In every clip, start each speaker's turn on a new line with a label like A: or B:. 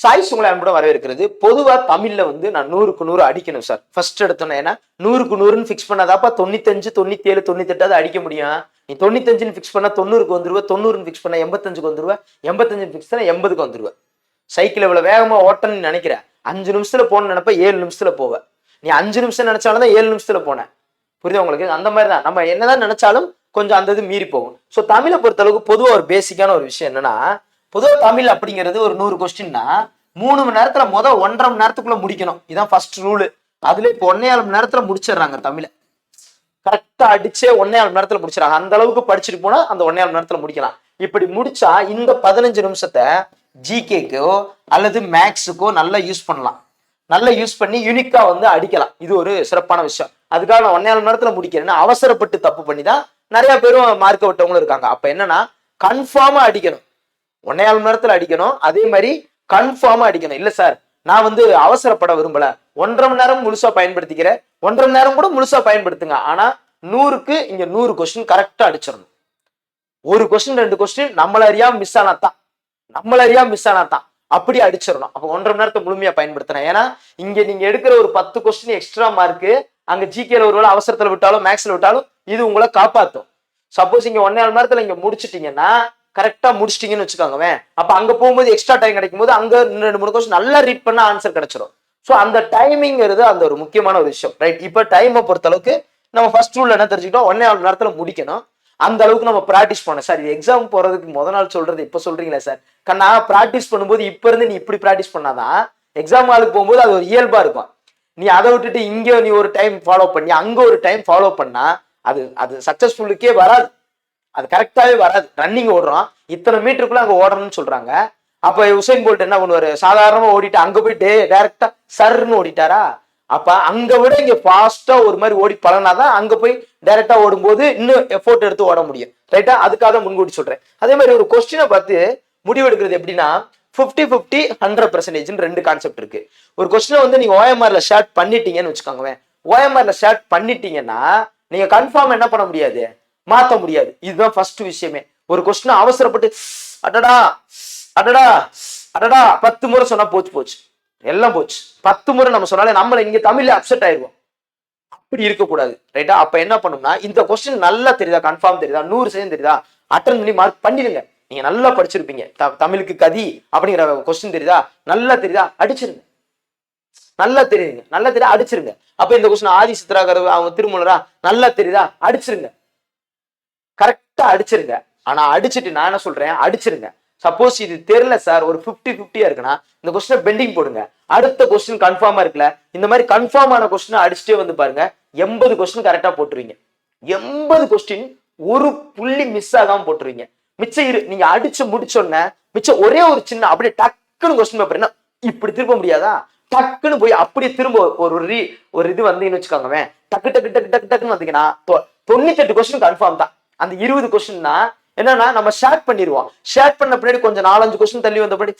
A: Choice உங்களை அன்புடன் வரவேற்கிறது. பொதுவா தமிழ்ல வந்து நான் நூறுக்கு நூறு அடிக்கணும் சார். ஃபர்ஸ்ட் எடுத்தோன்னே ஏன்னா நூறுக்கு நூறுன்னு ஃபிக்ஸ் பண்ணாதாப்பா தொண்ணூத்தஞ்சு தொண்ணூத்தி ஏழு தொண்ணூத்தெட்டாவது அடிக்க முடியும். நீ தொண்ணூத்தஞ்சுன்னு ஃபிக்ஸ் பண்ணா தொண்ணூறுக்கு வந்துருவ தொண்ணூறுன்னு ஃபிக்ஸ் பண்ணா எண்பத்தஞ்சுக்கு வந்துருவ எண்பத்தஞ்சு ஃபிக்ஸ் பண்ணா எண்பதுக்கு வந்துருவ. சைக்கிள் இவ்வளவு வேகமா ஓட்டணும்னு நினைக்கிற. அஞ்சு நிமிஷத்துல போன நினைப்ப ஏழு நிமிஷத்துல போவ. நீ அஞ்சு நிமிஷம் நினைச்சாலும் தான் ஏழு நிமிஷத்துல போனேன் புரியுது உங்களுக்கு? அந்த மாதிரி தான். நம்ம என்னதான் நினைச்சாலும் கொஞ்சம் அந்த இது மீறி போகும். ஸோ தமிழை பொறுத்தளவுக்கு பொதுவாக ஒரு பேசிக்கான ஒரு விஷயம் என்னன்னா பொதுவாக தமிழ் அப்படிங்கிறது ஒரு நூறு கொஸ்டின்னா மூணு மணி நேரத்துல முத ஒன்றரை மணி நேரத்துக்குள்ள முடிக்கணும். இதான் ஃபர்ஸ்ட் ரூலு அதுல இப்போ ஒன்னே மணி நேரத்துல முடிச்சிடுறாங்க தமிழை. கரெக்டா அடிச்சே ஒன்னே மணி நேரத்துல முடிச்சிடறாங்க. அந்த அளவுக்கு படிச்சுட்டு போனா அந்த ஒன்னே மணி நேரத்துல முடிக்கலாம். இப்படி முடிச்சா இந்த பதினஞ்சு நிமிஷத்தை ஜிகேக்கோ அல்லது மேக்ஸுக்கோ நல்லா யூஸ் பண்ணலாம். நல்லா யூஸ் பண்ணி யூனிக்கா வந்து அடிக்கலாம். இது ஒரு சிறப்பான விஷயம். அதுக்காக நான் ஒன்னே மணி நேரத்துல முடிக்கிறேன்னு அவசரப்பட்டு தப்பு பண்ணி தான் நிறைய பேரும் மார்க்க விட்டவங்களும் இருக்காங்க. அப்ப என்னன்னா கன்ஃபார்மா அடிக்கணும். ஒன்னே மணி நேரத்துல அடிக்கணும். அதே மாதிரி கன்ஃபார்மா அடிக்கணும். இல்ல சார் நான் வந்து அவசரப்பட விரும்பல. ஒன்றரை மணி நேரம் முழுசா பயன்படுத்திக்கிறேன். ஒன்றரை மணி நேரம் கூட முழுசா பயன்படுத்துங்க. ஆனா நூறுக்கு இங்க நூறு கொஸ்டின் கரெக்டா அடிச்சிடணும். ஒரு கொஸ்டின் ரெண்டு கொஸ்டின் நம்மள அறியாம மிஸ் ஆனாதான் நம்மள அறியாம மிஸ் ஆனாதான் அப்படி அடிச்சிடணும். அப்போ ஒன்றரை மணி நேரத்தை முழுமையா பயன்படுத்தினேன் ஏன்னா இங்க நீங்க எடுக்கிற ஒரு பத்து கொஸ்டின் எக்ஸ்ட்ரா மார்க்கு அங்க ஜிகேல ஒருவேளை அவசரத்துல விட்டாலும் மேக்ஸ்ல விட்டாலும் இது உங்களை காப்பாத்தும். சப்போஸ் இங்க ஒன்னே மணி நேரத்துல இங்க முடிச்சிட்டீங்கன்னா கரெக்டாக முடிச்சிட்டிங்கன்னு வச்சுக்கோங்க அப்போ அங்கே போகும்போது எக்ஸ்ட்ரா டைம் கிடைக்கும் போது அங்கே ரெண்டு மூணு கொஸ்டின் நல்லா ரீட் பண்ண ஆன்சர் கிடைச்சிடும் ஸோ அந்த டைமிங்கிறது அந்த ஒரு முக்கியமான ஒரு விஷயம். ரைட் இப்போ டைமை பொறுத்தளவுக்கு நம்ம ஃபர்ஸ்ட் ரூல் என்ன தெரிஞ்சுக்கிட்டோம்? ஒன்னே ஆள் நேரத்தில் முடிக்கணும். அந்த அளவுக்கு நம்ம ப்ராக்டிஸ் பண்ணோம் சார் இது எக்ஸாம் போகிறதுக்கு முத நாள் சொல்றது இப்போ சொல்றீங்களா சார் கண்ணா ப்ராக்டிஸ் பண்ணும்போது இப்போ இருந்து நீ இப்படி ப்ராக்டிஸ் பண்ணாதான் எக்ஸாம் ஆளுக்கு போகும்போது அது ஒரு இயல்பாக இருக்கும். நீ அதை விட்டுட்டு இங்கே நீ ஒரு டைம் ஃபாலோ பண்ணி அங்கே ஒரு டைம் ஃபாலோ பண்ணா அது அது சக்ஸஸ்ஃபுல்லுக்கே வராது. அது கரெக்டாவே வராது. ரன்னிங் ஓடுறோம் இத்தனை மீட்டருக்குள்ள அங்கே ஓடணும்னு சொல்றாங்க. அப்ப உசைன் போல்ட் என்ன பண்ணுவாரு? சாதாரணமா ஓடிட்டு அங்க டே டைரக்டா சர்ன்னு ஓடிட்டாரா? அப்ப அங்க விட இங்க ஃபாஸ்டா ஒரு மாதிரி ஓடி பழனாதான் அங்க போய் டைரக்டா ஓடும்போது இன்னும் எஃபோர்ட் எடுத்து ஓட முடியும். ரைட்டா அதுக்காக முன்கூட்டி சொல்றேன். அதே மாதிரி ஒரு கொஸ்டினை பார்த்து முடிவெடுக்கிறது எப்படின்னா ஃபிஃப்டி ஃபிஃப்டி ஹண்ட்ரட் பர்சன்டேஜ்னு ரெண்டு கான்செப்ட் இருக்கு. ஒரு கொஸ்டினை வந்து நீங்க ஓஎம்ஆர்ல ஷேர்ட் பண்ணிட்டீங்கன்னு வச்சுக்கோங்க ஓஎம்ஆர்ல ஷேர்ட் பண்ணிட்டீங்கன்னா நீங்க கன்ஃபார்ம் என்ன பண்ண முடியாது? மாத்த முடியாது. இதுதான் ஃபர்ஸ்ட் விஷயமே. ஒரு கொஸ்டின் அவசரப்பட்டு அடடா அடடா அடடா பத்து முறை சொன்னா போச்சு போச்சு. எல்லாம் போச்சு. பத்து முறை நம்ம சொன்னாலே நம்மள இங்க தமிழ்ல அப்செட் ஆயிருவோம் அப்படி இருக்கக்கூடாது. ரைட்டா அப்ப என்ன பண்ணும்னா இந்த கொஸ்டின் நல்லா தெரியுதா? கன்ஃபார்ம் தெரியுதா? நூறு சதவீதம் தெரியுதா? அட்டன் பண்ணி மார்க் பண்ணிடுங்க. நீங்க நல்லா படிச்சிருப்பீங்க. தமிழுக்கு கதி அப்படிங்கிற கொஸ்டின் தெரியுதா? நல்லா தெரியுதா? அடிச்சிருங்க. நல்லா தெரியுங்க நல்லா தெரியா அடிச்சிருங்க. அப்ப இந்த கொஸ்டின் ஆதி சித்ராகர் அவங்க திருமூலரா? நல்லா தெரியுதா? அடிச்சிருங்க. கரெக்டா அடிச்சிருங்க. ஆனா அடிச்சிட்டு நான் என்ன சொல்றேன்? அடிச்சிருங்க. சப்போஸ் இது தெரியல சார் ஒரு 50 ஃபிஃப்டியா இருக்குன்னா இந்த கொஸ்டினை பெண்டிங் போடுங்க. அடுத்த கொஸ்டின் கன்ஃபார்மா இருக்குல்ல? இந்த மாதிரி கன்ஃபார்ம் ஆன கொஸ்டினை அடிச்சுட்டே வந்து பாருங்க. எண்பது கொஸ்டின் கரெக்டா போட்டுருவீங்க. எண்பது கொஸ்டின் ஒரு புள்ளி மிஸ் ஆகாம போட்டுருவீங்க. மிச்சம் இரு நீங்க அடிச்சு முடிச்சோன்ன மிச்சம் ஒரே ஒரு சின்ன அப்படியே டக்குன்னு கொஸ்டின் பேப்பர் என்ன இப்படி திரும்ப முடியாதா? டக்குன்னு போய் அப்படியே திரும்ப ஒரு ரீ ஒரு இது வந்தீங்கன்னு வச்சுக்கோங்க டக்கு டக்கு டக்கு டக்கு டக்குன்னு வந்தீங்கன்னா தொ- தொண்ணூத்தெட்டு கொஸ்டின் கன்ஃபார்ம் தான். அந்த இருபது கொஸ்டின்னா என்னன்னா நம்ம ஷேர் பண்ணிடுவோம் ஷேர் பண்ண பின்னாடி கொஞ்சம் நாலஞ்சு கொஸ்டின் தள்ளி வந்தபடி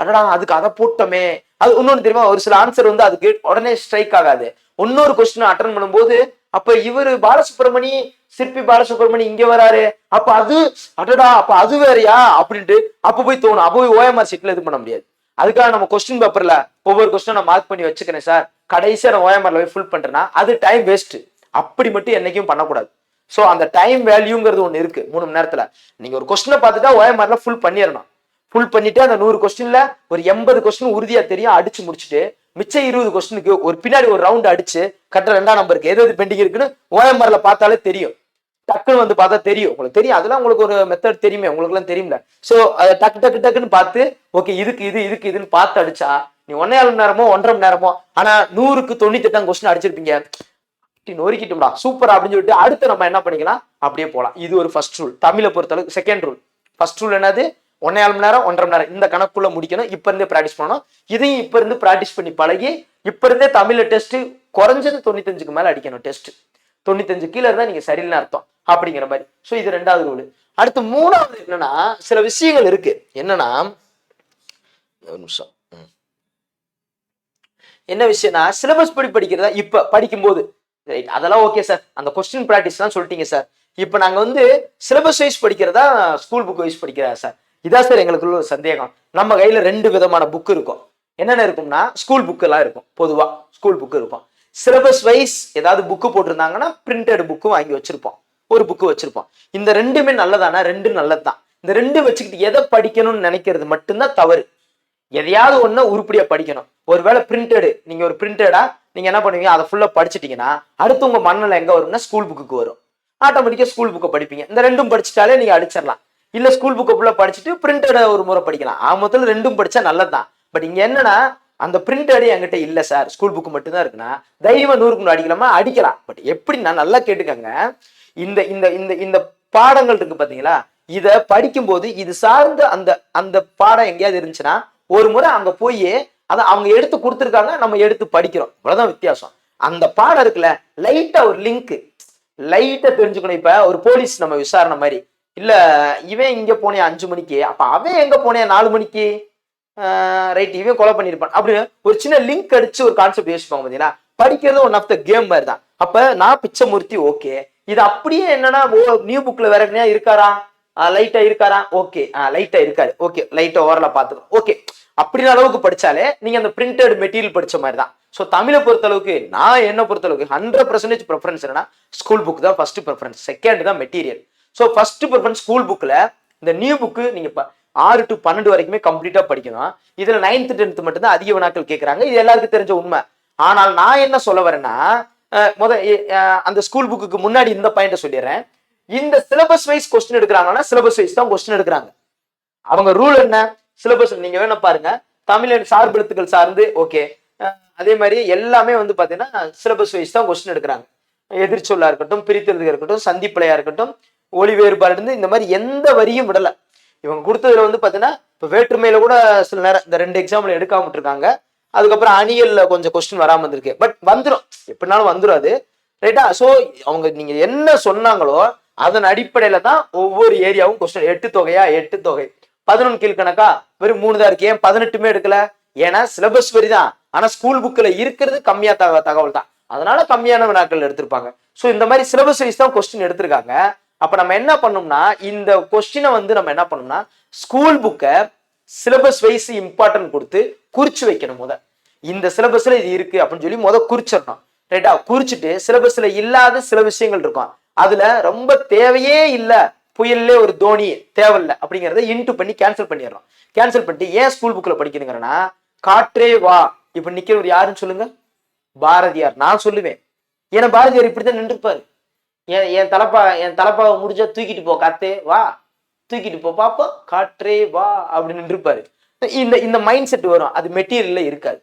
A: அடடா அதுக்கு அதை போட்டோமே. அது இன்னொன்னு தெரியுமா? ஒரு சில ஆன்சர் வந்து அதுக்கு உடனே ஸ்ட்ரைக் ஆகாது. இன்னொரு கொஸ்டின் அட்டன் பண்ணும்போது அப்ப இவரு பாலசுப்ரமணி சிற்பி பாலசுப்ரமணி இங்க வராரு. அப்ப அது அடடா அப்ப அது வேறயா? அப்படின்ட்டு அப்ப போய் தோணும். அப்ப போய் ஓஎம்ஆர் சீட்ல இது பண்ண முடியாது. அதுக்காக நம்ம கொஸ்டின் பேப்பர்ல ஒவ்வொரு கொஸ்டின் நான் மார்க் பண்ணி வச்சுக்கிறேன் சார். கடைசியா நான் ஓஎம்ஆர்ல போய் ஃபுல் பண்றேன்னா அது டைம் வேஸ்ட் அப்படி மட்டும் என்னைக்கும் பண்ணக்கூடாது. ஸோ அந்த டைம் வேல்யூங்கிறது ஒன்று இருக்கு மூணு மணி நேரத்தில். நீங்கள் ஒரு கொஸ்டினை பார்த்துட்டா ஓஎம்ஆர்ல ஃபுல் பண்ணிடணும். ஃபுல் பண்ணிட்டு அந்த நூறு கொஸ்டின்ல ஒரு எண்பது கொஸ்டின் உறுதியா தெரியும் அடிச்சு முடிச்சுட்டு மிச்சம் இருபது கொஸ்டினுக்கு ஒரு பின்னாடி ஒரு ரவுண்ட் அடிச்சு கட்ட ரெண்டாம் நம்பருக்கு எது எது பெண்டிங் இருக்குன்னு ஓஎம்ஆர்ல பார்த்தாலே தெரியும். டக்குன்னு வந்து பார்த்தா தெரியும். உங்களுக்கு தெரியும். அதெல்லாம் உங்களுக்கு ஒரு மெத்தட் தெரியுமே. உங்களுக்குலாம் தெரியும்ல. அதை டக்கு டக்கு டக்குன்னு பார்த்து ஓகே இதுக்கு இது இதுக்கு இதுன்னு பார்த்து அடிச்சா நீ ஒன்னே மணி நேரமோ ஒன்றரை மணி நேரமோ ஆனா நூறுக்கு தொண்ணூத்தி எட்டாம் கொஸ்டின் அடிச்சிருப்பீங்க. நொறுக்கிட்டோம்டா சூப்பர் அப்படின்னு சொல்லிட்டு அடுத்து நம்ம என்ன பண்ணிக்கலாம்? அப்படியே போகலாம் இது ஒரு ஃபர்ஸ்ட் ரூல் தமிழை பொறுத்தளவுக்கு செகண்ட் ரூல் ஃபர்ஸ்ட் ரூல் என்னது? ஒன்னே மணி நேரம் ஒன்றரை மணி நேரம். இந்த கணக்குள்ள முடிக்கணும். இப்ப இருந்தே ப்ராக்டிஸ் பண்ணணும். இதையும் இப்ப இருந்து ப்ராக்டிஸ் பண்ணி பழகி இப்ப இருந்தே தமிழ்ல டெஸ்ட் குறைஞ்சது தொண்ணூத்தஞ்சுக்கு மேல அடிக்கணும் டெஸ்ட் தொண்ணூத்தஞ்சு கீழே இருந்தா நீங்க சரியில்லை அர்த்தம். அப்படிங்கிற மாதிரி. சோ இது ரெண்டாவது ரூல் அடுத்து மூணாவது என்னன்னா சில விஷயங்கள் இருக்கு. என்னன்னா ஒரு நிமிஷம். என்ன விஷயம்னா சிலபஸ் படி படிக்கிறதா இப்ப படிக்கும்போது. ரைட் அதெல்லாம் ஓகே சார் அந்த கொஸ்டின் ப்ராக்டிஸ் தான் சொல்லிட்டீங்க சார் இப்போ நாங்கள் வந்து சிலபஸ் வைஸ் படிக்கிறதா ஸ்கூல் புக் வைஸ் படிக்கிறதா சார் இதான் சார் எங்களுக்குள்ள ஒரு சந்தேகம். நம்ம கையில் ரெண்டு விதமான புக் இருக்கும். என்னென்ன இருக்கும்னா ஸ்கூல் புக்கெல்லாம் இருக்கும் பொதுவாக ஸ்கூல் புக் இருக்கும். சிலபஸ் வைஸ் ஏதாவது புக்கு போட்டிருந்தாங்கன்னா பிரிண்டட் புக்கு வாங்கி வச்சிருப்போம். ஒரு புக்கு வச்சிருப்போம். இந்த ரெண்டுமே நல்லதானா? ரெண்டு நல்லதுதான். இந்த ரெண்டு வச்சுக்கிட்டு எதை படிக்கணும்னு நினைக்கிறது மட்டும்தான் தவறு. எதையாவது ஒண்ணு உருப்படியாக படிக்கணும். ஒருவேளை பிரிண்டடு நீங்கள் ஒரு பிரிண்டடா நீங்க என்ன பண்ணுவீங்க? அதை ஃபுல்லா படிச்சிட்டீங்கன்னா அடுத்து உங்க மண்ணில் எங்க வரும்னா ஸ்கூல் புக்குக்கு வரும். ஆட்டோமேட்டிக்கா ஸ்கூல் புக்கை படிப்பீங்க. இந்த ரெண்டும் படிச்சிட்டாலே நீங்க அடிச்சிடலாம். இல்ல ஸ்கூல் புக்கை ஃபுல்லா படிச்சுட்டு பிரிண்டட ஒரு முறை படிக்கலாம். ஆ மொத்தத்தில் ரெண்டும் படிச்சா நல்லதுதான். பட் இங்க என்னன்னா அந்த பிரிண்டடே என்கிட்ட இல்ல சார் ஸ்கூல் புக்கு மட்டும்தான் இருக்குன்னா தைரியமா நூறுக்கு நூறு அடிக்கலாமா? அடிக்கலாம். பட் எப்படின்னா நல்லா கேட்டுக்கங்க இந்த இந்த இந்த இந்த பாடங்கள் இருக்கு பாத்தீங்களா? இத படிக்கும்போது இது சார்ந்த அந்த அந்த பாடம் எங்கேயாவது இருந்துச்சுன்னா ஒரு முறை அங்க போய் அதை அவங்க எடுத்து கொடுத்துருக்காங்க நம்ம எடுத்து படிக்கிறோம். இவ்வளவுதான் வித்தியாசம். அந்த பாடம் இருக்குல்ல லைட்டா ஒரு லிங்க் லைட்டா தெரிஞ்சுக்கணும். இப்ப ஒரு போலீஸ் நம்ம விசாரணை மாதிரி. இல்ல இவன் இங்க போனே அஞ்சு மணிக்கு அப்ப அவன் எங்க போனே நாலு மணிக்கு? ரைட் இவன் கொலை பண்ணிருப்பான் அப்படின்னு ஒரு சின்ன லிங்க் அடிச்சு ஒரு கான்செப்ட் யோசிப்பாங்க பாத்தீங்கன்னா படிக்கிறது ஒன் ஆஃப் த கேம் மாதிரி தான். அப்ப நான் பிச்சைமூர்த்தி ஓகே இது அப்படியே என்னன்னா நியூ புக்ல வேற எங்கேயா இருக்காரா? லைட்டா இருக்காரா? ஓகே லைட்டா இருக்காரு. ஓகே லைட்டா ஓரலா பாத்துக்கணும் ஓகே அப்படின்ற அளவுக்கு படிச்சாலே நீங்க அந்த பிரிண்டட் மெட்டீரியல் படிச்ச மாதிரி தான் ஸோ தமிழை பொறுத்தளவுக்கு நான் என்ன பொறுத்தளவுக்கு ஹண்ட்ரட் பர்சன்டேஜ் ப்ரிஃபரன்ஸ் என்னன்னா ஸ்கூல் புக் தான் ஃபர்ஸ்ட் ப்ரிஃபரன்ஸ் செகண்ட் தான் material so first preference school புக்கில் இந்த நியூ புக்கு நீங்க ப- ஆறு டு பன்னெண்டு வரைக்குமே கம்ப்ளீட்டா படிக்கணும். இதுல நைன்த் டென்த் மட்டும் தான் அதிக வினாக்கள் கேட்கறாங்க இது எல்லாருக்கும் தெரிஞ்ச உண்மை. ஆனால் நான் என்ன சொல்ல வரேன்னா முத எ- அந்த ஸ்கூல் புக்குக்கு முன்னாடி இந்த பாயிண்ட சொல்லிடுறேன். இந்த சிலபஸ் வைஸ் கொஸ்டின் எடுக்கிறாங்கன்னா சிலபஸ் வைஸ் தான் கொஸ்டின் எடுக்கிறாங்க. அவங்க ரூல் என்ன? சிலபஸ் நீங்க வேணா பாருங்க. தமிழ் சார்பெழுத்துக்கள் சார்ந்து ஓகே அதே மாதிரி எல்லாமே வந்து பாத்தீங்கன்னா சிலபஸ் வைஸ் தான் கொஸ்டின் எடுக்கிறாங்க. எதிர்ச்சொல்லா இருக்கட்டும் பிரித்தெழுதுக இருக்கட்டும் சந்திப்பிலையா இருக்கட்டும் ஒளி வேறுபாடு இருந்து இந்த மாதிரி எந்த வரியும் விடல. இவங்க கொடுத்ததுல வந்து பாத்தீங்கன்னா இப்ப வேற்றுமையில கூட சில நேரம் இந்த ரெண்டு எக்ஸாம்பிள் எடுக்காம இருக்காங்க அதுக்கப்புறம் அணியல்ல கொஞ்சம் கொஸ்டின் வராம வந்திருக்கு பட் வந்துடும் எப்படினாலும் வந்துடும் அது ரைட்டா சோ அவங்க நீங்க என்ன சொன்னாங்களோ அதன் அடிப்படையில தான் ஒவ்வொரு ஏரியாவும் கொஸ்டின் எட்டு தொகையா எட்டு தொகை. பதினொன்று கீழ்கணக்கா? வெறும் மூணு தான் இருக்கு. ஏன் பதினெட்டுமே எடுக்கல? ஏன்னா சிலபஸ் வரி தான். ஆனா ஸ்கூல் புக்ல இருக்கிறது கம்மியா தக தகவல் தான். அதனால கம்மியான வினாக்கள் எடுத்திருப்பாங்க. ஸோ இந்த மாதிரி சிலபஸ் வைஸ் தான் கொஸ்டின் எடுத்திருக்காங்க. அப்ப நம்ம என்ன பண்ணோம்னா இந்த கொஸ்டினை வந்து நம்ம என்ன பண்ணோம்னா ஸ்கூல் புக்கை சிலபஸ் வைஸ் இம்பார்ட்டன்ட் கொடுத்து குறிச்சு வைக்கணும் முத. இந்த சிலபஸ்ல இது இருக்கு அப்படின்னு சொல்லி முத குறிச்சிடணும். ரைட்டா குறிச்சிட்டு சிலபஸ்ல இல்லாத சில விஷயங்கள் இருக்கும். அதுல ரொம்ப தேவையே இல்லை. புயல்லே ஒரு தோனி தேவையில்ல அப்படிங்கிறத இன்ட்டு பண்ணி கேன்சல் பண்ணிடுறோம். கேன்சல் பண்ணிட்டு ஏன் ஸ்கூல் புக்கில் படிக்கணுங்கிறனா காற்றே வா. இப்போ நிற்கிறவர் யாருன்னு சொல்லுங்க? பாரதியார். நான் சொல்லுவேன். ஏன்னா பாரதியார் இப்படி தான் நின்றுப்பாரு என் என் தலப்பா என் தலப்பாவை முடிஞ்சா தூக்கிட்டு போ காத்தே வா. தூக்கிட்டு போ பாப்போம் காற்றே வா அப்படின்னு நின்றுப்பாரு இந்த இந்த மைண்ட் செட் வரும். அது மெட்டீரியல்ல இருக்காது.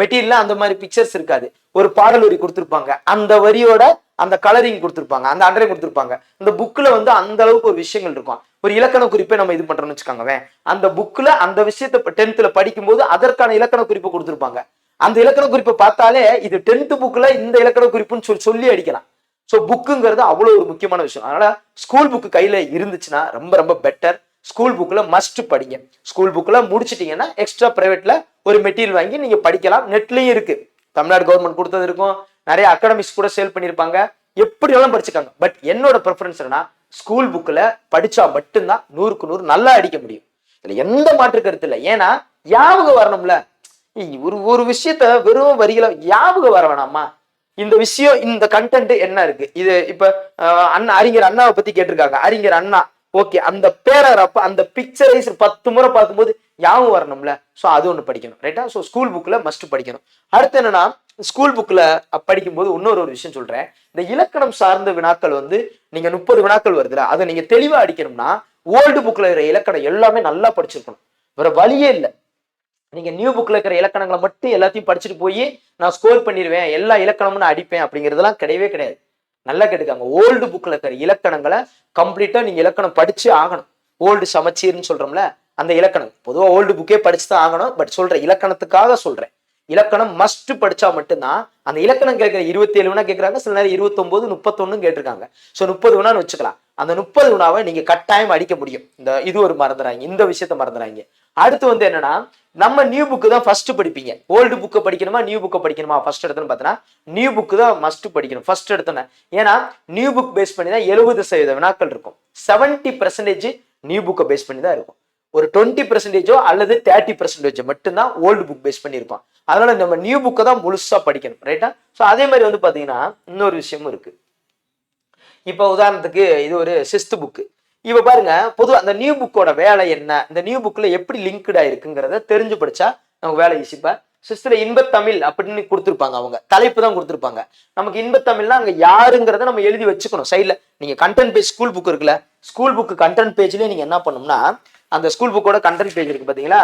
A: மெட்டீரியல்ல அந்த மாதிரி பிக்சர்ஸ் இருக்காது. ஒரு பாடல் வரி கொடுத்துருப்பாங்க. அந்த வரியோட அந்த கலரிங் கொடுத்துருப்பாங்க. அந்த அண்டரை கொடுத்துருப்பாங்க. இந்த புக்கில் வந்து அந்த அளவுக்கு ஒரு விஷயங்கள் இருக்கும். ஒரு இலக்கண குறிப்பை நம்ம இது பண்றோம்னு வச்சுக்கோங்க அந்த புக்கில் அந்த விஷயத்த டென்த்தில் படிக்கும்போது அதற்கான இலக்கண குறிப்பை கொடுத்துருப்பாங்க. அந்த இலக்கண குறிப்பை பார்த்தாலே இது டென்த்து புக்கில் இந்த இலக்கண குறிப்புன்னு சொல்லி சொல்லி அடிக்கலாம். ஸோ புக்குங்கிறது அவ்வளோ ஒரு முக்கியமான விஷயம். அதனால ஸ்கூல் புக்கு கையில் இருந்துச்சுன்னா ரொம்ப ரொம்ப பெட்டர் ஸ்கூல் புக்கில் மஸ்ட் படிங்க. ஸ்கூல் புக்கில் முடிச்சிட்டிங்கன்னா எக்ஸ்ட்ரா ப்ரைவேட்டில் ஒரு மெட்டீரியல் வாங்கி நீங்கள் படிக்கலாம். நெட்லேயும் இருக்குது தமிழ்நாடு கவர்மெண்ட் கொடுத்தது இருக்கும். நிறைய அகாடமிக்ஸ் கூட சேல் பண்ணியிருப்பாங்க. எப்படி வேணாலும் படிச்சுக்காங்க? பட் என்னோட ப்ரிஃபரன்ஸ் என்னன்னா ஸ்கூல் புக்கில் படித்தா மட்டும்தான் நூறுக்கு நூறு நல்லா அடிக்க முடியும். இதில் எந்த மாற்று கருத்து இல்லை. ஏன்னா ஞாபகம் வரணும்ல. ஒரு ஒரு விஷயத்த வெறும் வரிகளை ஞாபகம் வர வேணாமா? இந்த விஷயம் இந்த கண்டென்ட் என்ன இருக்கு? இது இப்ப அண்ணா அறிஞர் அண்ணாவை பத்தி கேட்டிருக்காங்க. அறிஞர் அண்ணா ஓகே அந்த பேரரப்ப அந்த பிக்சரைஸ் பத்து முறை பார்க்கும்போது ஞாபகம் வரணும்ல. ஸோ அது ஒன்று படிக்கணும் ரைட்டா ஸோ ஸ்கூல் புக்கில் மஸ்ட் படிக்கணும். அடுத்து என்னன்னா ஸ்கூல் புக்கில் படிக்கும்போது இன்னொரு ஒரு விஷயம் சொல்கிறேன் இந்த இலக்கணம் சார்ந்த வினாக்கள் வந்து நீங்கள் முப்பது வினாக்கள் வருதுல அதை நீங்கள் தெளிவாக அடிக்கணும்னா ஓல்டு புக்கில் இருக்கிற இலக்கணம் எல்லாமே நல்லா படிச்சிருக்கணும். வேற வழியே இல்லை. நீங்கள் நியூ புக்கில் இருக்கிற இலக்கணங்களை மட்டும் எல்லாத்தையும் படிச்சுட்டு போய் நான் ஸ்கோர் பண்ணிடுவேன் எல்லா இலக்கணமும் நான் அடிப்பேன் அப்படிங்கிறதெல்லாம் கிடையவே கிடையாது. நல்லா கேட்டுக்காங்க. ஓல்டு புக்கில் இருக்கிற இலக்கணங்களை கம்ப்ளீட்டாக நீங்கள் இலக்கணம் படித்து ஆகணும். ஓல்டு சமச்சீர்னு சொல்கிறோம்ல அந்த இலக்கணம். பொதுவாக ஓல்டு புக்கே படிச்சு தான் ஆகணும் பட் சொல்கிறேன் இலக்கணத்துக்காக சொல்கிறேன் இலக்கணம் மஸ்ட் படித்தா மட்டும்தான் அந்த இலக்கணம் கேட்குற இருபத்தி ஏழு வினா கேட்குறாங்க சில நேரம் இருபத்தொம்போது முப்பத்தொன்னு கேட்டிருக்காங்க. ஸோ முப்பது வினான்னு வச்சுக்கலாம். அந்த முப்பது வினாவை நீங்க கட்டாயம் அடிக்க முடியும். இந்த இது ஒரு மறந்துறாங்க. இந்த விஷயத்த மறந்துறாங்க. அடுத்து வந்து என்னன்னா நம்ம நியூ புக்கு தான் ஃபர்ஸ்ட் படிப்பீங்க. ஓல்டு புக்கை படிக்கணுமா நியூ புக்கை படிக்கணுமா? ஃபர்ஸ்ட் எடுத்தோன்னு பார்த்தீங்கன்னா நியூ புக்கு தான் மஸ்ட் படிக்கணும். ஃபர்ஸ்ட் எடுத்தோன்னே ஏன்னா நியூ புக் பேஸ் பண்ணி தான் எழுபது சதவீத வினாக்கள் இருக்கும். செவன்டி பர்சன்டேஜ் நியூ புக்கை பேஸ் பண்ணி தான் இருக்கும். ஒரு டுவெண்ட்டி பர்சன்டேஜோ அல்லது தேர்ட்டி பர்சன்டேஜோ மட்டும்தான் ஓல்டு புக் பேஸ் பண்ணியிருப்பான் அதனால நம்ம நியூ புக்கை தான் முழுசா படிக்கணும். ரைட்டா ஸோ அதே மாதிரி வந்து பார்த்தீங்கன்னா இன்னொரு விஷயமும் இருக்கு. இப்போ உதாரணத்துக்கு இது ஒரு சிஸ்து புக்கு இப்போ பாருங்க பொதுவாக அந்த நியூ புக்கோட வேலை என்ன? இந்த நியூ புக்கில் எப்படி லிங்க்டா இருக்குங்கிறத தெரிஞ்சு படிச்சா நமக்கு வேலை ஈஸி சிஸ்தில் இன்பத்தமிழ் அப்படின்னு கொடுத்துருப்பாங்க அவங்க. தலைப்பு தான் கொடுத்துருப்பாங்க. நமக்கு இன்பத்தமிழ்னா அங்கே யாருங்கிறத நம்ம எழுதி வச்சுக்கணும். சைடில் நீங்கள் கண்டென்ட் பேஜ் ஸ்கூல் புக் இருக்குல்ல ஸ்கூல் புக்கு கண்டென்ட் பேஜ்லேயே நீங்கள் என்ன பண்ணணும்னா அந்த ஸ்கூல் புக்கோட கண்டென்ட் பேஜ் இருக்கு பார்த்தீங்களா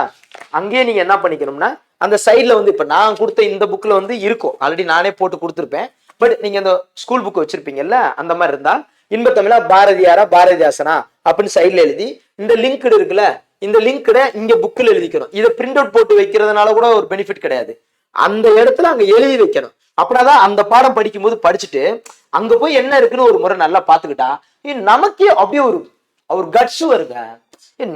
A: அங்கேயே நீங்கள் என்ன பண்ணிக்கணும்னா அந்த சைடில் வந்து இப்போ நான் கொடுத்த இந்த புக்கில் வந்து இருக்கும். ஆல்ரெடி நானே போட்டு கொடுத்துருப்பேன். பட் நீங்க அந்த ஸ்கூல் புக் வச்சிருப்பீங்கல்ல அந்த மாதிரி இருந்தா இன்பத்தமிழா பாரதியாரா பாரதிதாசனா அப்படின்னு சைட்ல எழுதி இந்த லிங்க்டு இருக்குல்ல இந்த லிங்க்ட இங்க புக்கில் எழுதிக்கணும். இதை பிரிண்ட் அவுட் போட்டு வைக்கிறதுனால கூட ஒரு பெனிஃபிட் கிடையாது. அந்த இடத்துல அங்க எழுதி வைக்கணும். அப்படின்னாதான் அந்த பாடம் படிக்கும்போது படிச்சுட்டு அங்க போய் என்ன இருக்குன்னு ஒரு முறை நல்லா பாத்துக்கிட்டா நமக்கே அப்படியே ஒரு ஒரு கட்ஸ் வருங்க.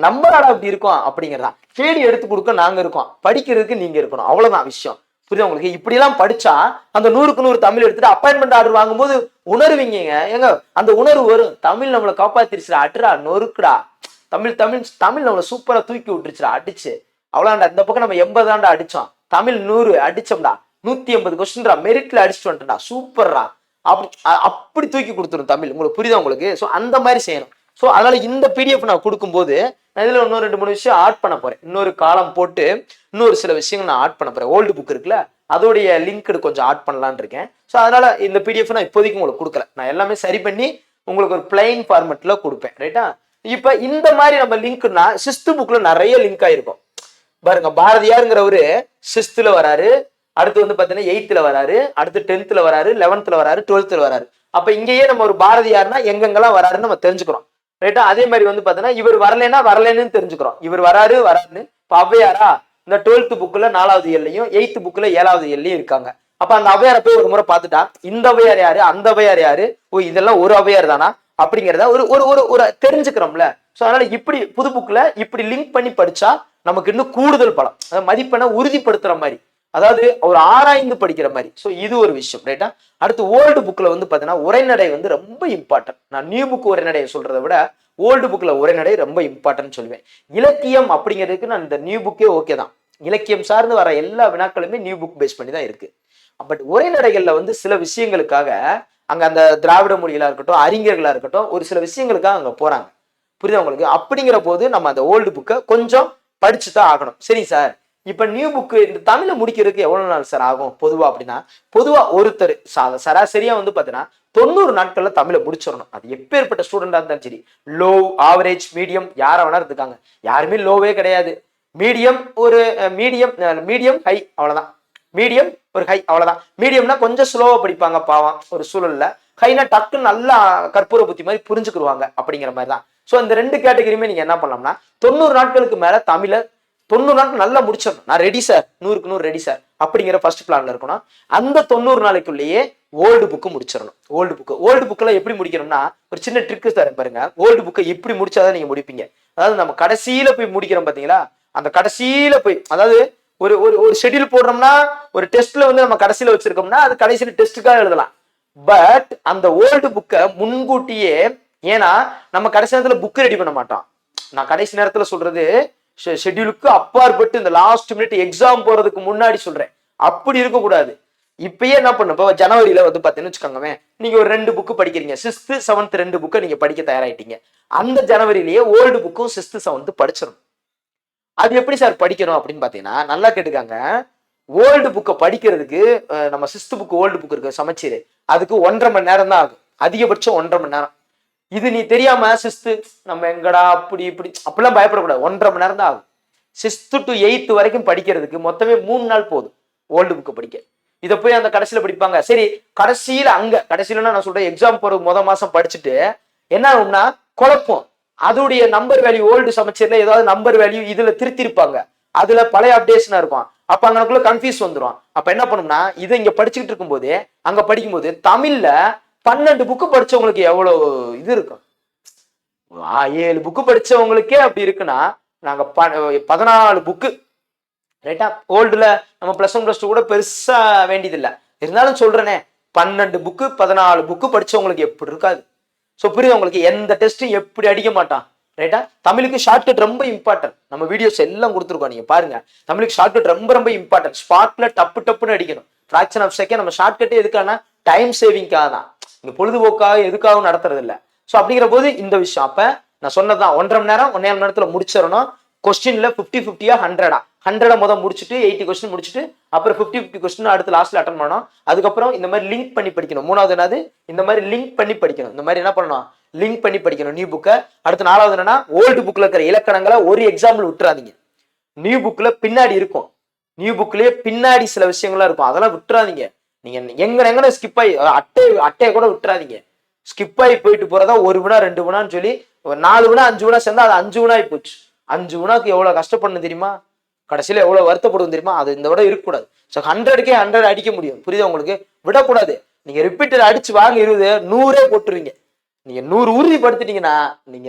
A: நம்மளால அப்படி இருக்கும் அப்படிங்கிறதா தேடி எடுத்து கொடுக்க நாங்க இருக்கோம். படிக்கிறதுக்கு நீங்க இருக்கணும். அவ்வளவுதான் விஷயம். புரியுது உங்களுக்கு? இப்படி எல்லாம் படிச்சா அந்த நூறுக்கு நூறு தமிழ் எடுத்துட்டு அப்பாயின்மெண்ட் ஆர்டர் வாங்கும்போது உணர்வீங்க ஏங்க அந்த உணர்வு வரும். தமிழ் நம்மளை காப்பாத்திருச்சுடா அட்டுறா நொறுக்குடா. தமிழ் தமிழ் தமிழ் நம்மளை சூப்பரா தூக்கி விட்டுருச்சுடா அடிச்சு. அவ்வளோண்டா இந்த பக்கம் நம்ம எண்பது எண்பதாண்டா அடிச்சோம். தமிழ் நூறு அடிச்சோம்டா. நூத்தி எண்பது கொஸ்டின்டா மெரிட்ல அடிச்சுட்டு வந்துட்டா சூப்பர்ரா அப்படி அப்படி தூக்கி கொடுத்துரும் தமிழ். உங்களுக்கு புரியுதா உங்களுக்கு? ஸோ அந்த மாதிரி செய்யணும். ஸோ அதனால இந்த பிடிஎஃப் நான் கொடுக்கும்போது நான் இதில் இன்னொரு ரெண்டு மூணு விஷயம் ஆட் பண்ண போகிறேன் இன்னொரு காலம் போட்டு இன்னொரு சில விஷயங்கள் நான் ஆட் பண்ண போகிறேன் ஓல்டு புக் இருக்குல்ல அதோடைய லிங்க் கொஞ்சம் ஆட் பண்ணலான் இருக்கேன். ஸோ அதனால் இந்த பிடிஎஃப் நான் இப்போதைக்கு உங்களுக்கு கொடுக்கல. நான் எல்லாமே சரி பண்ணி உங்களுக்கு ஒரு பிளைன் ஃபார்மெட்டில் கொடுப்பேன். ரைட்டா இப்போ இந்த மாதிரி நம்ம லிங்க்னா சிஸ்து புக்கில் நிறைய லிங்க் ஆகிருக்கும் பாருங்க பாரதியாருங்கிறவரு சிக்ஸ்த்ல வராரு. அடுத்து வந்து பார்த்தீங்கன்னா எயித்துல வராரு. அடுத்து டென்த்தில் வராரு. லெவன்த்தில் வராரு. டுவெல்த்தில் வராரு. அப்போ இங்கேயே நம்ம ஒரு பாரதியார்னா எங்கெங்கெல்லாம் வராருன்னு நம்ம தெரிஞ்சுக்கிறோம். ரைட்டா அதே மாதிரி வந்து பாத்தீங்கன்னா இவர் வரலன்னா வரலைன்னு தெரிஞ்சுக்கிறோம். இவர் வராரு வராருன்னு. இப்ப ஔவையாரா? இந்த டுவெல்த் புக்ல நாலாவது எல்லையும் எயித்து புக்ல ஏழாவது எல்லையும் இருக்காங்க. அப்ப அந்த ஔவையாரை போய் ஒரு முறை பார்த்துட்டா இந்த ஔவையார் யாரு? அந்த ஔவையார் யாரு? ஓ இதெல்லாம் ஒரு ஔவையார் தானா? அப்படிங்கிறத ஒரு ஒரு ஒரு ஒரு தெரிஞ்சுக்கிறோம்ல. ஸோ அதனால இப்படி புது புக்ல இப்படி லிங்க் பண்ணி படிச்சா நமக்கு இன்னும் கூடுதல் பலம் அதாவது மதிப்பெண்ணை உறுதிப்படுத்துற மாதிரி. அதாவது ஒரு ஆராய்ந்து படிக்கிற மாதிரி. ஸோ இது ஒரு விஷயம் ரைட்டா அடுத்து ஓல்டு புக்கில் வந்து பார்த்தீங்கன்னா உரைநடை வந்து ரொம்ப இம்பார்ட்டன்ட் நான் நியூ புக் உரைநடையை சொல்றதை விட ஓல்டு புக்கில் உரைநடை ரொம்ப இம்பார்ட்டன்ட் சொல்லுவேன். இலக்கியம் அப்படிங்கிறதுக்கு நான் இந்த நியூ புக்கே ஓகே தான். இலக்கியம் சார்ந்து வர எல்லா வினாக்களுமே நியூ புக் பேஸ் பண்ணி தான் இருக்கு. பட் உரைநடைகளில் வந்து சில விஷயங்களுக்காக அங்கே அந்த திராவிட மொழிகளாக இருக்கட்டும் அறிஞர்களாக இருக்கட்டும் ஒரு சில விஷயங்களுக்காக அங்கே போகிறாங்க புரியுதா உங்களுக்கு? அப்படிங்கிற போது நம்ம அந்த ஓல்டு புக்கை கொஞ்சம் படிச்சு தான் ஆகணும். சரி சார் இப்ப நியூ புக்கு இந்த தமிழை முடிக்கிறதுக்கு எவ்வளவு நாள் சார் ஆகும்? பொதுவா அப்படின்னா பொதுவா ஒருத்தர் சா- சராசரியா வந்து பாத்தீங்கன்னா தொண்ணூறு நாட்கள்ல தமிழை முடிச்சிடணும். அது எப்பேற்பட்ட ஸ்டூடெண்டா இருந்தாலும் சரி லோ ஆவரேஜ் மீடியம் யாரை வேணா இருக்காங்க யாருமே லோவே கிடையாது. மீடியம் ஒரு மீடியம் மீடியம் ஹை அவ்வளவுதான். மீடியம் ஒரு ஹை அவ்வளவுதான். மீடியம்னா கொஞ்சம் ஸ்லோவா படிப்பாங்க பாவம் ஒரு சூழல்ல. ஹைனா டக்குன்னு நல்லா கற்பூர புத்தி மாதிரி புரிஞ்சுக்கிடுவாங்க அப்படிங்கிற மாதிரி தான் ஸோ இந்த ரெண்டு கேட்டகரியுமே நீங்க என்ன பண்ணலாம்னா தொண்ணூறு நாட்களுக்கு மேல தமிழை தொண்ணூறு நாட்கள் நல்லா முடிச்சிடணும். நான் ரெடி சார் நூறுக்கு நூறு ரெடி சார் அப்படிங்கிற ஃபர்ஸ்ட் பிளான்ல இருக்கணும். அந்த தொண்ணூறு நாளைக்குள்ளேயே ஓல்டு புக்கு முடிச்சிடணும். ஓல்டு புக்கு ஓல்டு புக்கில் எப்படி முடிக்கணும்னா ஒரு சின்ன ட்ரிக்கு தரேன் பாருங்க. ஓல்டு புக்கை எப்படி முடிச்சாதான் நீங்க முடிப்பீங்க. அதாவது நம்ம கடைசியில போய் முடிக்கிறோம் பாத்தீங்களா? அந்த கடைசியில போய் அதாவது ஒரு ஒரு ஒரு ஷெட்யூல் போடுறோம்னா ஒரு டெஸ்ட்ல வந்து நம்ம கடைசியில வச்சிருக்கோம்னா அது கடைசியில டெஸ்ட்டுக்காக எழுதலாம். பட் அந்த ஓல்டு புக்கை முன்கூட்டியே ஏன்னா நம்ம கடைசி நேரத்துல புக் ரெடி பண்ண மாட்டோம். நான் கடைசி நேரத்துல சொல்றது ஷெட்யூலுக்கு அப்பாற்பட்டு இந்த லாஸ்ட் மினிட் எக்ஸாம் போறதுக்கு முன்னாடி சொல்றேன். அப்படி இருக்கக்கூடாது. இப்பயே என்ன பண்ணும்? இப்போ ஜனவரியில வந்து பார்த்தீங்கன்னு வச்சுக்கோங்கவே நீங்க ஒரு ரெண்டு புக்கு படிக்கிறீங்க. சிக்ஸ்த்து செவன்த் ரெண்டு புக்கை நீங்க படிக்க தயாராயிட்டீங்க. அந்த ஜனவரியிலேயே ஓல்டு புக்கும் சிக்ஸ்த்து செவன்த் படிச்சிடணும் அது எப்படி சார் படிக்கணும் அப்படின்னு பார்த்தீங்கன்னா நல்லா கேட்டுக்காங்க. ஓல்டு புக்கை படிக்கிறதுக்கு நம்ம சிக்ஸ்த்து புக்கு ஓல்டு புக் இருக்கு சமைச்சீர். அதுக்கு ஒன்றரை மணி நேரம் தான் ஆகும். அதிகபட்சம் ஒன்றரை மணி நேரம். இது நீ தெரியாம சிஸ்து நம்ம எங்கடா அப்படி இப்படி அப்படிலாம் பயப்படக்கூடாது. ஒன்றரை மணி நேரம் தான் ஆகும். சிஸ்து டு எயித்து வரைக்கும் படிக்கிறதுக்கு மொத்தமே மூணு நாள் போதும் ஓல்டு புக்கை படிக்க. இதை போய் அந்த கடைசியில படிப்பாங்க. சரி கடைசியில அங்க கடைசியிலன்னா நான் சொல்றேன் எக்ஸாம் போற முத மாசம் படிச்சுட்டு என்ன ஆகும்னா குழப்பம். அதோடைய நம்பர் வேல்யூ ஓல்டு சமச்சீர்ல ஏதாவது நம்பர் வேல்யூ இதுல திருத்திருப்பாங்க. அதுல பழைய அப்டேஷனா இருக்கும். அப்ப அங்கனக்குள்ள கன்ஃபியூஸ் வந்துடும் அப்ப என்ன பண்ணும்னா இதை இங்க படிச்சுக்கிட்டு இருக்கும்போது அங்க படிக்கும்போது தமிழ்ல பன்னெண்டு புக்கு படிச்சவங்களுக்கு எவ்வளவு இது இருக்கும்? ஏழு புக்கு படிச்சவங்களுக்கே அப்படி இருக்குன்னா நாங்க பதினாலு புக்கு ரைட்டா ஓல்டுல நம்ம பிளஸ் ஒன் பிளஸ் டூ கூட பெருசா வேண்டியதில்லை. இருந்தாலும் சொல்றேனே பன்னெண்டு புக்கு பதினாலு புக்கு படிச்சவங்களுக்கு எப்படி இருக்காது? ஸோ புரியுது உங்களுக்கு? எந்த டெஸ்ட்டும் எப்படி அடிக்க மாட்டான்? ரைட்டா தமிழுக்கு ஷார்ட்கட் ரொம்ப இம்பார்ட்டன்ட் நம்ம வீடியோஸ் எல்லாம் கொடுத்துருக்கோம் நீங்க பாருங்க. தமிழுக்கு ஷார்ட்கட் ரொம்ப ரொம்ப இம்பார்ட்டன்ட் ஸ்பாட்ல டப்பு டப்புன்னு அடிக்கணும். ஃபிராக்ஷன் ஆஃப் செகண்ட் நம்ம ஷார்ட்கட்டே எதுக்கான டைம் சேவிங்காக தான் இந்த பொழுதுபோக்காக எதுக்காகவும் நடத்துறது இல்லை ஸோ அப்படிங்கிற போது இந்த விஷயம் அப்ப நான் சொன்னதான் ஒன்றரை மணி நேரம் ஒன்றே மணி நேரத்தில் முடிச்சிடணும். கொஸ்டின்ல ஃபிஃப்டி ஃபிஃப்டியா ஹண்ட்ரடா ஹண்ட்ரட மொதல் முடிச்சுட்டு எயிட்டி கொஸ்டின் முடிச்சுட்டு அப்புறம் ஃபிஃப்டி ஃபிஃப்டி கொஸ்டின் அடுத்து லாஸ்ட்ல அட்டன் பண்ணணும். அதுக்கப்புறம் இந்த மாதிரி லிங்க் பண்ணி படிக்கணும். மூணாவது என்னது? இந்த மாதிரி லிங்க் பண்ணி படிக்கணும். இந்த மாதிரி என்ன பண்ணணும்? லிங்க் பண்ணி படிக்கணும். நியூ புக்கை அடுத்து நாலாவது என்னன்னா ஓல்டு புக்ல இருக்கிற இலக்கணங்களை ஒரு எக்ஸாம்பிள் விட்டுறாதீங்க. நியூ புக்ல பின்னாடி இருக்கும். நியூ புக்லயே பின்னாடி சில விஷயங்கள்லாம் இருக்கும். அதெல்லாம் விட்டுறாதீங்க. நீங்க எங்க எங்கன ஸ்கிப் ஆகி அட்டை அட்டையை கூட விட்டுறாதீங்க. ஸ்கிப் ஆகி போயிட்டு போறதா ஒரு வினா ரெண்டு வினான்னு சொல்லி ஒரு நாலு வினா அஞ்சு வினா சேர்ந்தா அது அஞ்சு வினா ஆகி போச்சு. அஞ்சு வினாக்கு எவ்வளவு கஷ்டப்படணும் தெரியுமா? கடைசியில எவ்வளவு வருத்தப்படும் தெரியுமா? அது இந்த விட இருக்கக்கூடாது. ஸோ ஹண்ட்ரடுக்கே ஹண்ட்ரட் அடிக்க முடியும். புரியுதா உங்களுக்கு? விடக்கூடாது. நீங்க ரிப்பீட்டட் அடிச்சு வாங்க இருபது நூறே போட்டுருவீங்க. நீங்க நூறு உறுதிப்படுத்திட்டீங்கன்னா நீங்க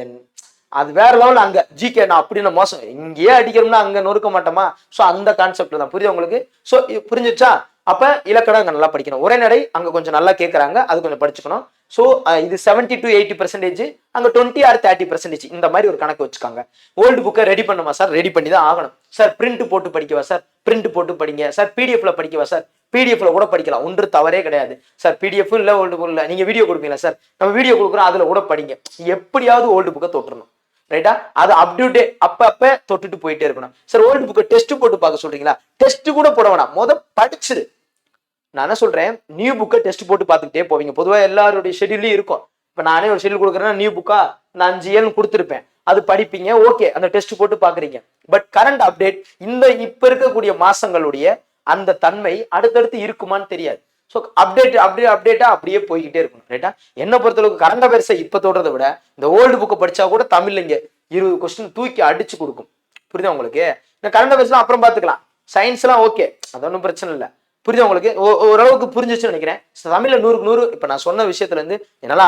A: அது வேற லெவல் அங்க. ஜிகே நான் அப்படின்னு மோசம்? இங்கேயே அடிக்கிறோம்னா அங்க நொறுக்க மாட்டோமா? ஸோ அந்த கான்செப்ட்ல தான். புரியுது உங்களுக்கு? ஸோ புரிஞ்சிச்சா அப்ப இலக்கணம் அங்க நல்லா படிக்கணும். உரைநடை அங்க கொஞ்சம் நல்லா கேட்கறாங்க அது கொஞ்சம் படிச்சுக்கணும். ஸோ இது 70 டு எயிட்டி பர்சன்டேஜ் அங்க டுவெண்ட்டி ஆர் தேர்ட்டி பர்சன்டேஜ் இந்த மாதிரி ஒரு கணக்கு வச்சுக்காங்க. ஓல்டு புக்கை ரெடி பண்ணுமா சார் ரெடி பண்ணி தான் ஆகணும். சார் பிரிண்ட் போட்டு படிக்கவா சார் பிரிண்ட் போட்டு படிங்க. சார் பிடிஎஃப்ல படிக்கவா சார் பிடிஎஃப்ல கூட படிக்கலாம். ஒன்று தவறே கிடையாது. சார் பிடிஎஃப் இல்ல ஓல்டு புக் இல்ல. நீங்க வீடியோ கொடுப்பீங்களா சார் நம்ம வீடியோ கொடுக்குறோம் அதுல கூட படிங்க. எப்படியாவது ஓல்டு புக்கை தொட்டுறணும் ரைட்டா அது அப்டேட் அப்பப்ப தொட்டுட்டு போயிட்டே இருக்கணும். சார் ஓல்டு புக்கை டெஸ்ட் போட்டு பார்க்க சொல்றீங்களா? டெஸ்ட் கூட போட வேணாம். முத படிச்சிரு. நான் என்ன சொல்றேன்? நியூ புக்கை டெஸ்ட் போட்டு பார்த்துக்கிட்டே போவீங்க. பொதுவாக எல்லாருடைய ஷெடியூலையும் இருக்கும். இப்போ நானே ஒரு ஷெடியூல் கொடுக்குறேன்னா நியூ புக்கா நான் அஞ்சு ஏழு கொடுத்துருப்பேன். அது படிப்பீங்க ஓகே அந்த டெஸ்ட் போட்டு பாக்குறீங்க பட் கரண்ட் அப்டேட் இந்த இப்ப இருக்கக்கூடிய மாசங்களுடைய அந்த தன்மை அடுத்தடுத்து இருக்குமான்னு தெரியாது. ஸோ அப்டேட் அப்படியே அப்டேட்டாக அப்படியே போய்கிட்டே இருக்கும் ரைட்டா என்ன பொறுத்தளவுக்கு கரண்ட் அஃபேர்ஸை இப்போ தொடுறத விட இந்த ஓல்டு புக்கை படித்தா கூட தமிழ் இங்கே இருபது கொஸ்டின் தூக்கி அடிச்சு கொடுக்கும். புரியுதா உங்களுக்கு? இந்த கரண்ட் அஃபேர்ஸ்லாம் அப்புறம் பார்த்துக்கலாம். சயின்ஸ்லாம் ஓகே அது ஒன்றும் பிரச்சனை இல்லை. புரியுதா உங்களுக்கு? ஓ- ஓரளவுக்கு புரிஞ்சிச்சுன்னு நினைக்கிறேன். தமிழ்ல நூறுக்கு நூறு இப்போ நான் சொன்ன விஷயத்துல இருந்து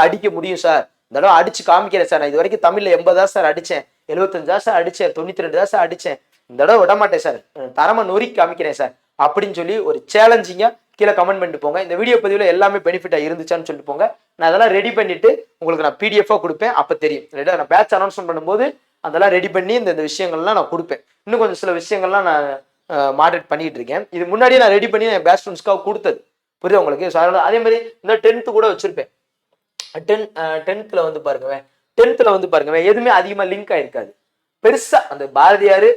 A: அடிக்க முடியும் சார் இந்த தடவை அடிச்சு காமிக்கிறேன் சார் நான் இது வரைக்கும் தமிழ்ல எண்பதா சார் அடிச்சேன். எழுபத்தஞ்சா சார் அடிச்சேன். தொண்ணூத்தி ரெண்டு தான் சார் அடிச்சேன். இந்த தடவை விட மாட்டேன் சார் தரமா நொறுக்கி காமிக்கிறேன் சார் அப்படின்னு சொல்லி ஒரு சேலஞ்சிங்காக கீழே கமெண்ட் பண்ணிட்டு போங்க. இந்த வீடியோ பதிவில் எல்லாமே பெனிஃபிட்டாக இருந்துச்சான்னு சொல்லிட்டு போங்க. நான் அதெல்லாம் ரெடி பண்ணிட்டு உங்களுக்கு நான் பிடிஎஃபாக கொடுப்பேன். அப்போ தெரியும். ரைட்டா நான் பேட்ச் அனௌன்ஸ்மெண்ட் பண்ணும்போது அதெல்லாம் ரெடி பண்ணி இந்த இந்த விஷயங்கள்லாம் நான் கொடுப்பேன். இன்னும் கொஞ்சம் சில விஷயங்கள்லாம் நான் மாடரேட் பண்ணிட்டு இருக்கேன். இது முன்னாடியே நான் ரெடி பண்ணி என் பேட்ச் ஃப்ரெண்ட்ஸ்க்காக கொடுத்தது. புரியுது உங்களுக்கு? ஸோ அதனால அதே மாதிரி இந்த டென்த்து கூட வச்சிருப்பேன். டென் டென்த்தில் வந்து பாருங்க டென்த்தில் வந்து பாருங்கவேன் எதுவுமே அதிகமாக லிங்க் ஆயிருக்காது. பெருசாக அந்த பாரதியார்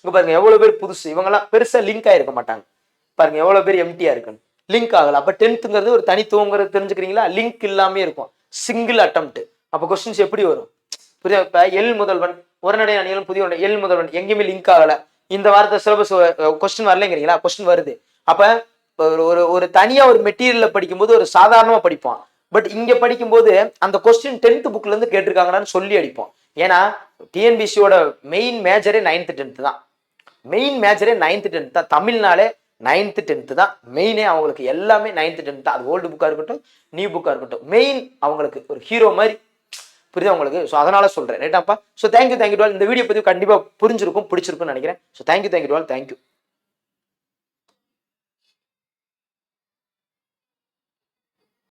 A: இங்கே பாருங்க எவ்வளோ பேர் புதுசு. இவங்கெல்லாம் பெருசாக லிங்க் ஆகிருக்க மாட்டாங்க. பாருங்க எவ்வளவு பேர் எம்டியா இருக்குன்னு லிங்க் ஆகல. அப்ப டென்த்துங்கிறது ஒரு தனித்துவங்கிறது தெரிஞ்சுக்கிறீங்களா? லிங்க் இல்லாமே இருக்கும். சிங்கிள் அட்டம்ப்ட் அப்ப கொஸ்டின்ஸ் எப்படி வரும்? புரியுதா? இப்ப எல் முதல்வன் உரநடை அணிகளும் புதிய ஒன்று எல் முதல்வன் எங்கேயுமே லிங்க் ஆகல. இந்த வாரத்தை சிலபஸ் கொஸ்டின் வரலைங்கிறீங்களா? கொஸ்டின் வருது. அப்ப ஒரு ஒரு ஒரு தனியா ஒரு மெட்டீரியல்ல படிக்கும்போது ஒரு சாதாரணமா படிப்போம் பட் இங்க படிக்கும்போது அந்த கொஸ்டின் டென்த் புக்ல இருந்து கேட்டிருக்காங்களான்னு சொல்லி அடிப்போம் ஏன்னா டிஎன்பிசியோட மெயின் மேஜரே நைன்த் டென்த் தான். மெயின் மேஜரே நைன்த் டென்த் தான். தமிழ்னாலே நைன்த்து டென்த்து தான் மெயினே அவங்களுக்கு எல்லாமே நைன்த்து டென்த் தான். அது ஓல்டு புக்காக இருக்கட்டும் நியூ புக்காக இருக்கட்டும். மெயின் அவங்களுக்கு ஒரு ஹீரோ மாதிரி புரியுது உங்களுக்கு? ஸோ அதனால சொல்கிறேன் ரைட்டாப்பா so thank you thank you to all இந்த வீடியோ பற்றி கண்டிப்பாக புரிஞ்சிருக்கும் பிடிச்சிருக்கும்னு நினைக்கிறேன். So thank you thank you to all thank you